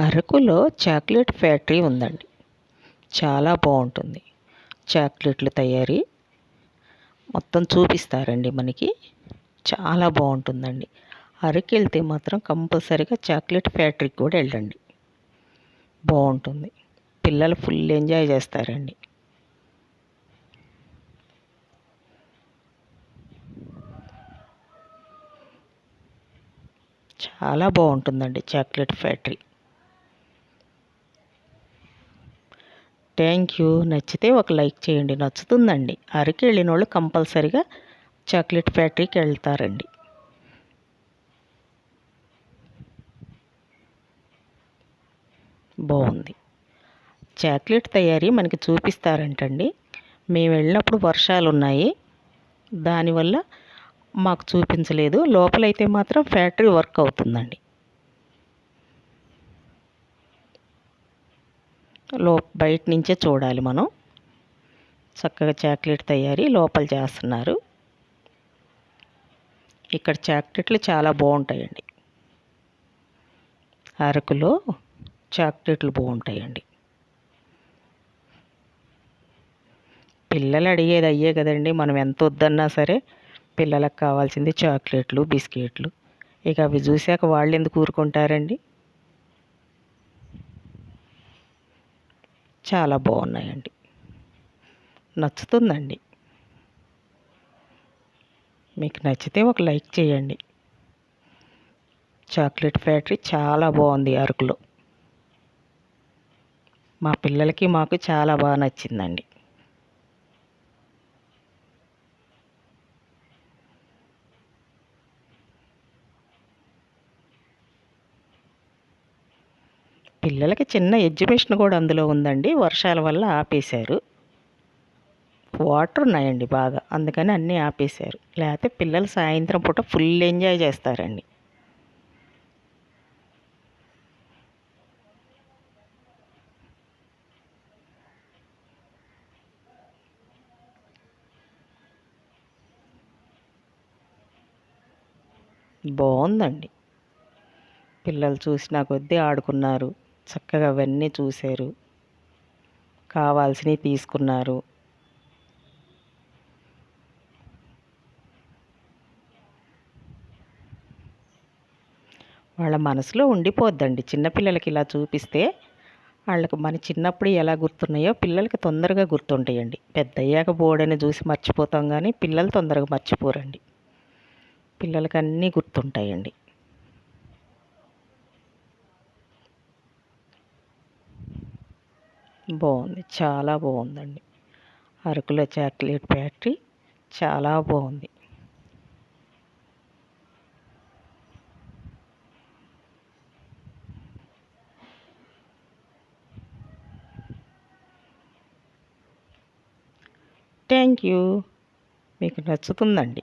అరకులో chocolate factory ఉందండి. చాలా బాగుంటుంది. చాక్లెట్లు తయారీ మొత్తం చూపిస్తారండి మనకి. చాలా బాగుంటుందండి. అరకు వెళ్తే మాత్రం కంపల్సరీగా చాక్లెట్ ఫ్యాక్టరీకి కూడా వెళ్ళండి. బాగుంటుంది. పిల్లలు ఫుల్ ఎంజాయ్ చేస్తారండి. చాలా బాగుంటుందండి చాక్లెట్ ఫ్యాక్టరీ. Thank you. నచ్చితే ఒక లైక్ చేయండి. నచ్చుతుందండి. అరకు వెళ్ళిన వాళ్ళు కంపల్సరిగా చాక్లెట్ ఫ్యాక్టరీకి వెళ్తారండి. బాగుంది. చాక్లెట్ తయారీ మనకి చూపిస్తారంటండి. మేము వెళ్ళినప్పుడు వర్షాలు ఉన్నాయి దానివల్ల మాకు చూపించలేదు. లోపలైతే మాత్రం ఫ్యాక్టరీ వర్క్ అవుతుందండి. లో బయట నుంచే చూడాలి మనం. చక్కగా చాక్లెట్ తయారీ లోపల చేస్తున్నారు. ఇక్కడ చాక్లెట్లు చాలా బాగుంటాయండి. అరకులో చాక్లెట్లు బాగుంటాయండి. పిల్లలు అడిగేది అయ్యే కదండి మనం ఎంత వద్దన్నా సరే పిల్లలకు కావాల్సింది చాక్లెట్లు బిస్కెట్లు. ఇక అవి చూశాక వాళ్ళు ఎందుకు ఊరుకుంటారండి? చాలా బాగున్నాయండి. నచ్చుతుందండి. మీకు నచ్చితే ఒక లైక్ చేయండి. చాక్లెట్ ఫ్యాక్టరీ చాలా బాగుంది అరకులో. మా పిల్లలకి మాకు చాలా బాగా నచ్చిందండి. పిల్లలకి చిన్న ఎగ్జిబిషన్ కూడా అందులో ఉందండి. వర్షాల వల్ల ఆపేశారు. వాటర్ ఉన్నాయండి బాగా. అందుకని అన్నీ ఆపేశారు. లేకపోతే పిల్లలు సాయంత్రం పూట ఫుల్ ఎంజాయ్ చేస్తారండి. బాగుందండి. పిల్లలు చూసినా కొద్దీ ఆడుకున్నారు. చక్కగా అవన్నీ చూశారు. కావాల్సినవి తీసుకున్నారు. వాళ్ళ మనసులో ఉండిపోద్దండి. చిన్నపిల్లలకి ఇలా చూపిస్తే వాళ్ళకు మన చిన్నప్పుడు ఎలా గుర్తున్నాయో పిల్లలకి తొందరగా గుర్తుంటాయండి. పెద్ద అయ్యాక బోర్డని చూసి మర్చిపోతాం కానీ పిల్లలు తొందరగా మర్చిపోరండి. పిల్లలకి అన్నీ గుర్తుంటాయండి. బాగుంది. చాలా బాగుందండి. అరకులో చాక్లెట్ ఫ్యాక్టరీ చాలా బాగుంది. Thank you. మీకు నచ్చుతుందండి.